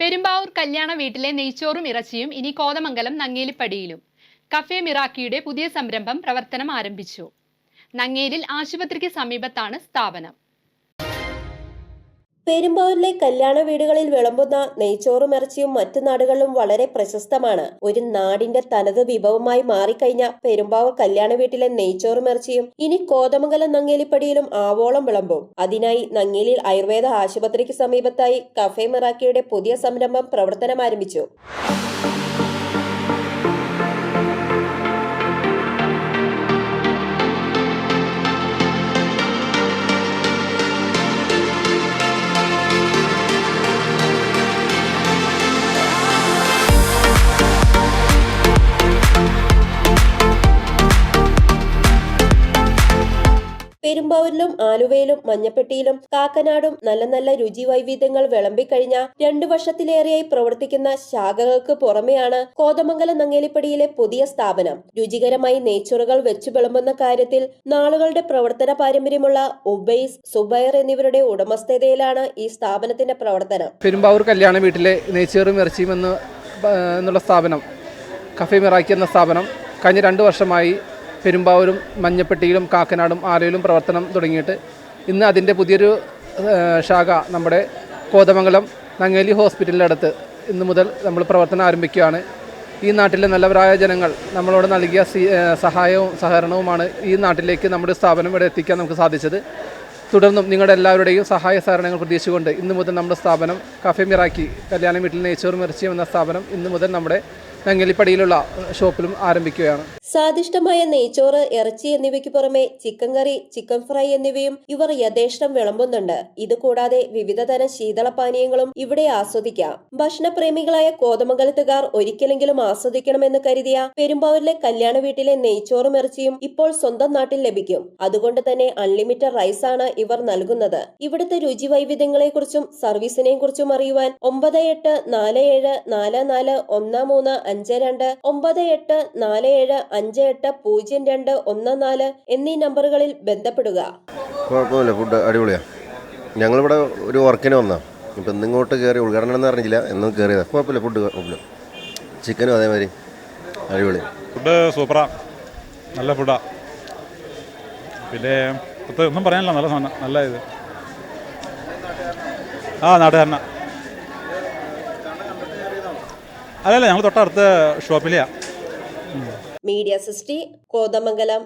പെരുമ്പാവൂർ കല്യാണ വീട്ടിലെ നെയ്ച്ചോറും ഇറച്ചിയും ഇനി കോതമംഗലം നങ്ങേലിപ്പടിയിലും. കഫേ മിറാക്കിയുടെ പുതിയ സംരംഭം പ്രവർത്തനം ആരംഭിച്ചു. നങ്ങേലിൽ ആശുപത്രിക്ക് സമീപത്താണ് സ്ഥാപനം. പെരുമ്പാവൂരിലെ കല്യാണ വീടുകളിൽ വിളമ്പുന്ന നെയ്ച്ചോറും ഇറച്ചിയും മറ്റു നാടുകളിലും വളരെ പ്രശസ്തമാണ്. ഒരു നാടിന്റെ തനത് വിഭവമായി മാറിക്കഴിഞ്ഞ പെരുമ്പാവൂർ കല്യാണ വീട്ടിലെ നെയ്ച്ചോറും ഇറച്ചിയും ഇനി കോതമംഗലം നങ്ങേലിപ്പടിയിലും ആവോളം വിളമ്പും. അതിനായി നങ്ങേലിൽ ആയുർവേദ ആശുപത്രിക്ക് സമീപത്തായി കഫേ മെറാക്കിയുടെ പുതിയ സംരംഭം പ്രവർത്തനം ആരംഭിച്ചു പെരുമ്പാവൂരിലും ആലുവയിലും മഞ്ഞപ്പെട്ടിയിലും കാക്കനാടും നല്ല നല്ല രുചി വൈവിധ്യങ്ങൾ വിളമ്പിക്കഴിഞ്ഞ രണ്ടു വർഷത്തിലേറെയായി പ്രവർത്തിക്കുന്ന ശാഖകൾക്ക് പുറമെയാണ് കോതമംഗലം നങ്ങേലിപ്പടിയിലെ പുതിയ സ്ഥാപനം. രുചികരമായി നെയ്ച്ചോറുകൾ വെച്ചു വിളമ്പുന്ന കാര്യത്തിൽ നാളുകളുടെ പ്രവർത്തന പാരമ്പര്യമുള്ള ഉബൈസ് സുബൈർ എന്നിവരുടെ ഉടമസ്ഥതയിലാണ് ഈ സ്ഥാപനത്തിന്റെ പ്രവർത്തനം. പെരുമ്പാവൂർ കല്യാണ വീട്ടിലെ നെയ്ച്ചേറും ഇറച്ചിയും എന്ന് എന്നുള്ള സ്ഥാപനം കഫേ മിറാക്കി എന്ന സ്ഥാപനം കഴിഞ്ഞ രണ്ട് വർഷമായി പെരുമ്പാവൂരും മഞ്ഞപ്പെട്ടിയിലും കാക്കനാടും ആലയിലും പ്രവർത്തനം തുടങ്ങിയിട്ട് ഇന്ന് അതിന്റെ പുതിയൊരു ശാഖ നമ്മുടെ കോതമംഗലം നങ്ങേലി ഹോസ്പിറ്റലിന്റെ അടുത്ത് ഇന്ന് മുതൽ നമ്മൾ പ്രവർത്തനം ആരംഭിക്കുകയാണ്. ഈ നാട്ടിലെ നല്ലവരായ ജനങ്ങൾ നമ്മളോട് നൽകിയ സഹായവും സഹകരണവുമാണ് ഈ നാട്ടിലേക്ക് നമ്മുടെ സ്ഥാപനം ഇവിടെ എത്തിക്കാൻ നമുക്ക് സാധിച്ചത്. തുടർന്നും നിങ്ങളുടെ എല്ലാവരുടെയും സഹായ സഹകരണങ്ങൾ പ്രതീക്ഷിച്ചുകൊണ്ട് ഇന്ന് മുതൽ നമ്മുടെ സ്ഥാപനം കഫേ മിറാക്കി കല്യാണം വീട്ടിൽ നെയ്ച്ചോർ മിർച്ചിയും എന്ന സ്ഥാപനം ഇന്ന് മുതൽ നമ്മുടെ നങ്ങലിപ്പടിയിലുള്ള ഷോപ്പിലും ആരംഭിക്കുകയാണ്. സ്വാദിഷ്ടമായ നെയ്ച്ചോറ് ഇറച്ചി എന്നിവയ്ക്ക് പുറമെ ചിക്കൻ കറി ചിക്കൻ ഫ്രൈ എന്നിവയും ഇവർ യഥേഷ്ടം വിളമ്പുന്നുണ്ട്. ഇതുകൂടാതെ വിവിധതരം ശീതളപാനീയങ്ങളും ഇവിടെ ആസ്വദിക്കാം. ഭക്ഷണപ്രേമികളായ കോതമംഗലത്തുകാർ ഒരിക്കലെങ്കിലും ആസ്വദിക്കണമെന്ന് കരുതിയ പെരുമ്പാവൂരിലെ കല്യാണ വീട്ടിലെ നെയ്ച്ചോറും ഇറച്ചിയും ഇപ്പോൾ സ്വന്തം നാട്ടിൽ ലഭിക്കും. അതുകൊണ്ട് തന്നെ അൺലിമിറ്റഡ് റൈസ് ആണ് ഇവർ നൽകുന്നത്. ഇവിടുത്തെ രുചി വൈവിധ്യങ്ങളെക്കുറിച്ചും സർവീസിനെയും കുറിച്ചും അറിയുവാൻ ഒമ്പത് എട്ട് നാല് ഏഴ് നാല് നാല് ഒന്ന് മൂന്ന് അഞ്ച് രണ്ട് ഒമ്പത് എട്ട് നാല് ഏഴ് അഞ്ച് എട്ട് പൂജ്യം രണ്ട് ഒന്ന് നാല് എന്നീ നമ്പറുകളിൽ ബന്ധപ്പെടുക. കുഴപ്പമില്ല ഫുഡ് അടിപൊളിയാണ് ഞങ്ങളിവിടെ ഒരു വർക്കിന് വന്നാ. ഇപ്പം ഇന്നിങ്ങോട്ട് കയറി ഉദ്ഘാടനം എന്ന് അറിഞ്ഞില്ല എന്നും കയറിയതാണ് കുഴപ്പമില്ല ഫുഡ് കുഴപ്പമില്ല. ചിക്കനും അതേമാതിരി. അടിപൊളി. ഫുഡ് സൂപ്പറാ. നല്ല ഫുഡാ. പിന്നെ ഒന്നും പറയാനില്ല നല്ല സാധനം നല്ല ഇത്. ആ നാട്ടുകാരനാ. അല്ലല്ല ഞങ്ങൾ തൊട്ടടുത്ത് ഷോപ്പിലെയാ. Media sixty Kothamangalam.